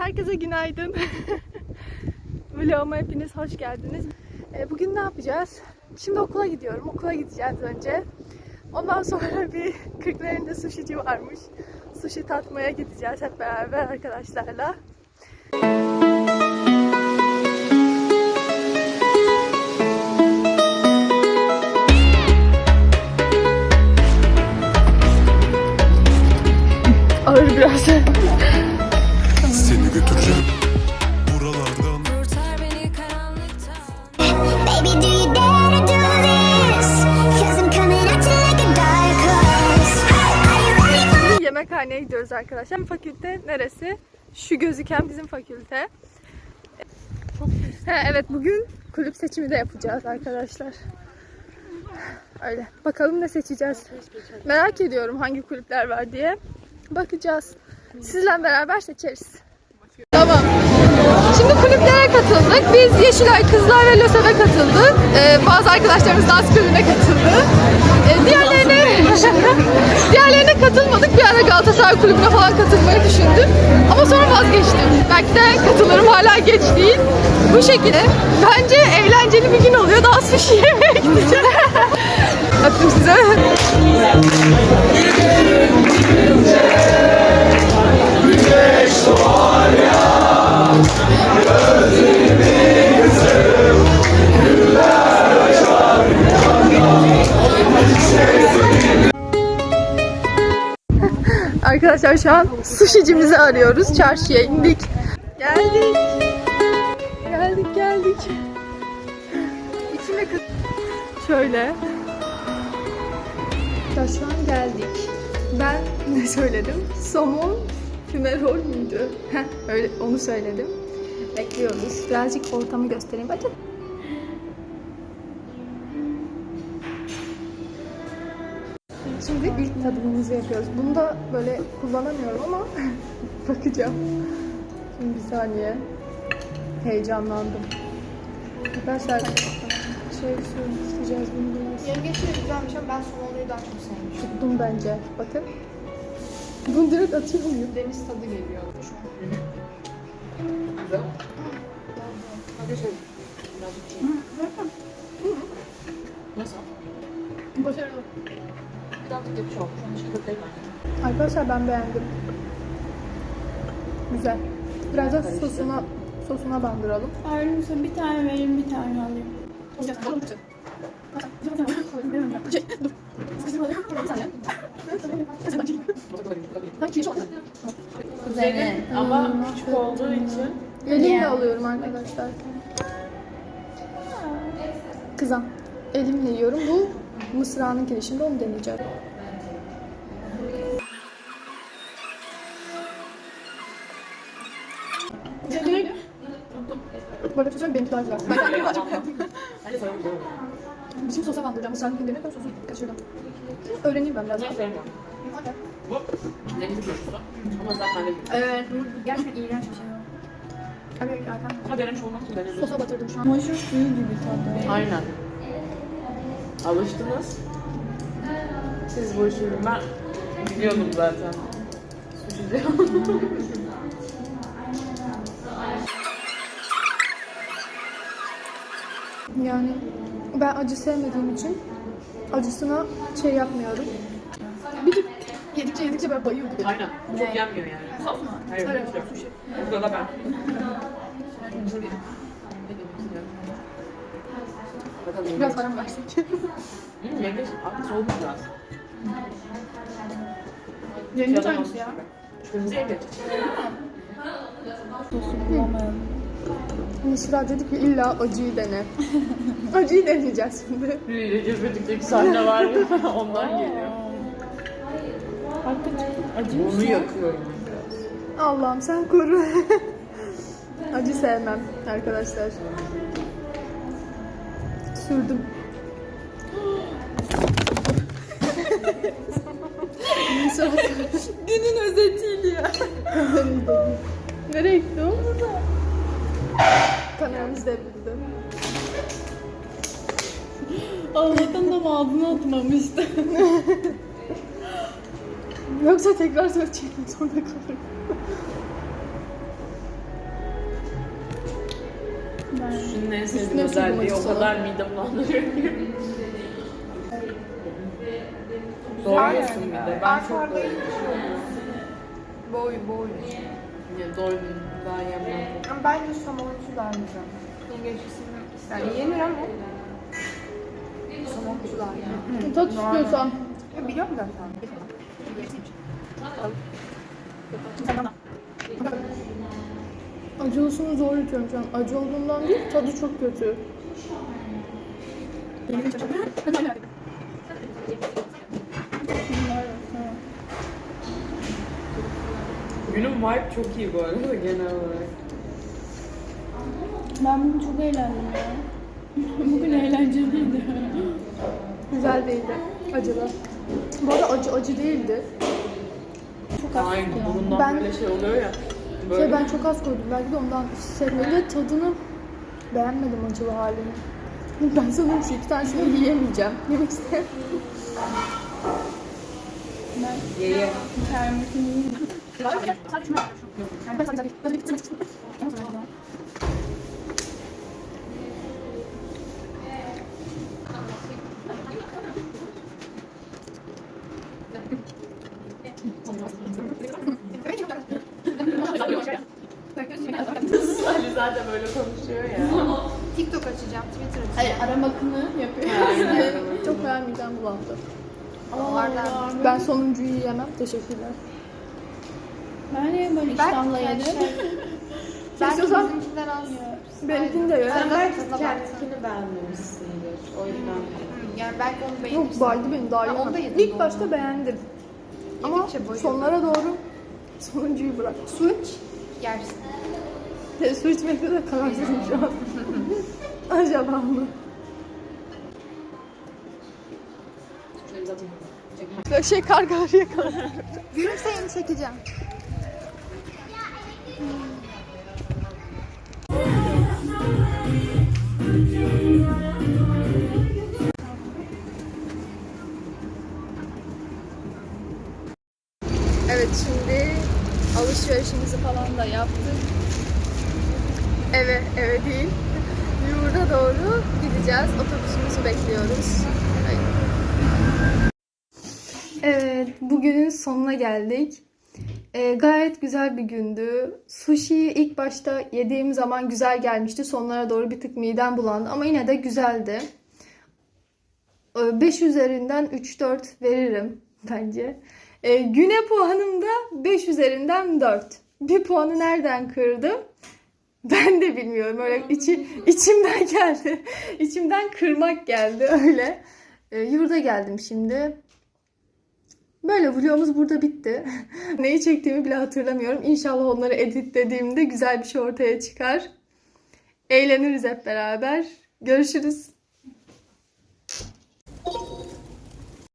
Herkese günaydın. Vloguma hepiniz hoş geldiniz. Ee, Bugün ne yapacağız? Şimdi okula gidiyorum. Okula gideceğiz önce. Ondan sonra bir Kırklareli'nde sushici varmış. Sushi tatmaya gideceğiz hep beraber arkadaşlarla. Ağır Seni götüreceğim buralardan Kurtar beni karanlıktan Baby, do you dare to do this? Cause I'm coming at you like a dark horse. Are you ready for Bugün yemekhaneye gidiyoruz arkadaşlar. Fakülte neresi? Şu gözüken bizim fakülte. He, evet bugün kulüp seçimi de yapacağız arkadaşlar. Öyle. Bakalım ne seçeceğiz. Merak ediyorum hangi kulüpler var diye. Bakacağız. Sizle beraber seçeriz. Kulüplere katıldık. Biz Yeşilay Kızlar ve LÖSEV'e katıldık. Ee, bazı arkadaşlarımız dans kulübüne katıldı. Ee, diğerlerine diğerlerine katılmadık. Bir ara Galatasaray kulübüne falan katılmayı düşündüm. Ama sonra vazgeçtim. Belki de katılırım hala geç değil. Bu şekilde. Bence eğlenceli bir gün oluyor. Daha sushi yemeye gideceğiz. Öptüm size. Arkadaşlar şu an sushi'cimizi arıyoruz. Çarşıya indik. Geldik. Geldik geldik. İçine kız... Şöyle. An geldik. Ben ne söyledim? Somon füme rol müydü? Heh, öyle onu söyledim. Bekliyoruz. Birazcık ortamı göstereyim. Bakın. Şimdi ilk tadımımızı yapıyoruz. Bunu da böyle kullanamıyorum ama bakacağım. Şimdi bir saniye. Heyecanlandım. Arkadaşlar şey şu isteyeceğiz bunu biraz. Yengeç de güzelmiş ama ben somonluyu daha çok sevmiştim. Tuttum bence. Bakın. Bunu direkt atıyor muyum? Deniz tadı geliyor şu an. Başarılı. Arkadaşlar ben beğendim. Güzel. Biraz da sosuna sosuna bandıralım. Ayrı mısın? Bir tane vereyim, bir tane alayım. Üzerine. Ama küçük olduğu için Elimle alıyorum arkadaşlar. Kızam. Elimle yiyorum. Bu mısrağının girişinde onu deneyeceğim. Böyle söyleyeyim benimki daha güzel. Ben kendimi daha çok beğendim. Bizim sosa bandıracağım. Mısrağının kendine ben sosu kaçırdım. Öğreneyim ben biraz. Denizi turşusu. Ama zaten de Evet, bu gerçekten iğrenç bir şey. Evet, Erkan. Ama denemiş olmak için denizi. Sosa batırdım şu an. Moşur suyu gibi tadı. Aynen. Alıştınız. Siz bu işi ben biliyordum zaten. Suçucu. Yani ben acı sevmediğim için acısına şey yapmıyorum. Bir de yedikçe yedikçe ben bayıyordum. Aynen. Çok yenmiyor yani. Saf mı? Hayır. Evet, Evet. sushi. Burada da ben. Bakalım Biraz yengeç. param versek. Yengeç. Abi soğumuş biraz. Yengeç Yalan ya. olmuş. Kırmızı yengeç. Mısra dedi ki illa acıyı dene. acıyı deneyeceğiz şimdi. Biriyle Gezmedik'teki sahne var ya. Ondan geliyor. Hakikaten acı Onu yakıyor yani biraz. Allah'ım sen koru. Acı sevmem arkadaşlar. Sürdüm. Günün özetiydi ya. Nereye gitti o? Kameramız devrildi. Allah'tan da ağzına atmamıştı. Yoksa tekrar söyleyecek zorunda kalırım. Şunun en sevdiğim Üstüne özelliği o kadar midem bulandırıyor ki. Doyuyorsun bir de. Ben çok doydum. Boy boy. Ya doydum. Daha yemem. Ama bence somonlusu daha güzel. Yengeçlisini yani yenir ama somonlusu daha iyi. Tat istiyorsan. Ya biliyorum zaten. Acılısını zor yutuyorum şu an. Acı olduğundan değil, tadı çok kötü. Günün vibe çok iyi bu arada genel olarak. Ben bugün çok eğlendim ya. bugün eğlenceliydi. Güzel değildi. Acılı. Bu arada acı acı değildi. Çok az. Hayır burundan Ben- böyle şey oluyor ya. Böyle Şey ben çok az koydum. Belki de ondan sevmedi ve tadını beğenmedim acılı halini. Ben sanırım şu iki tanesini yiyemeyeceğim. Yemek isterim. ye ye. Termosunu yiyeyim. Ali zaten böyle konuşuyor ya. TikTok açacağım, Twitter açacağım. Hayır arama akını yapıyor. Çok beğenmeyeceğim bulandı. Onlardan. Ben sonuncuyu yiyemem. Teşekkürler. Ben niye böyle iştahla yedim? Ben istiyorsan- bizimkinden az. Benimkini de ye. Sen belki kendini beğenmemişsindir. O yüzden. Yani belki onu beğenirsin. Yok baydı beni daha yedim İlk başta beğendim. Ama sonlara doğru sonuncuyu bırak. Su iç, yersin. Te- Su içmekte de kararsızım şu an. Acaba mı? Şey kargaları yakaladım. Gülümseyin çekeceğim. Alışverişimizi falan da yaptık. Eve, eve değil. Yurda doğru gideceğiz. Otobüsümüzü bekliyoruz. Evet, bugünün sonuna geldik. Ee, gayet güzel bir gündü. Sushi'yi ilk başta yediğim zaman güzel gelmişti. Sonlara doğru bir tık midem bulandı ama yine de güzeldi. 5 üzerinden 3-4 veririm bence. E, güne puanım da 5 üzerinden 4. Bir puanı nereden kırdım? Ben de bilmiyorum. Öyle içi, içimden geldi. İçimden kırmak geldi öyle. E, yurda geldim şimdi. Böyle vlogumuz burada bitti. Neyi çektiğimi bile hatırlamıyorum. İnşallah onları editlediğimde güzel bir şey ortaya çıkar. Eğleniriz hep beraber. Görüşürüz.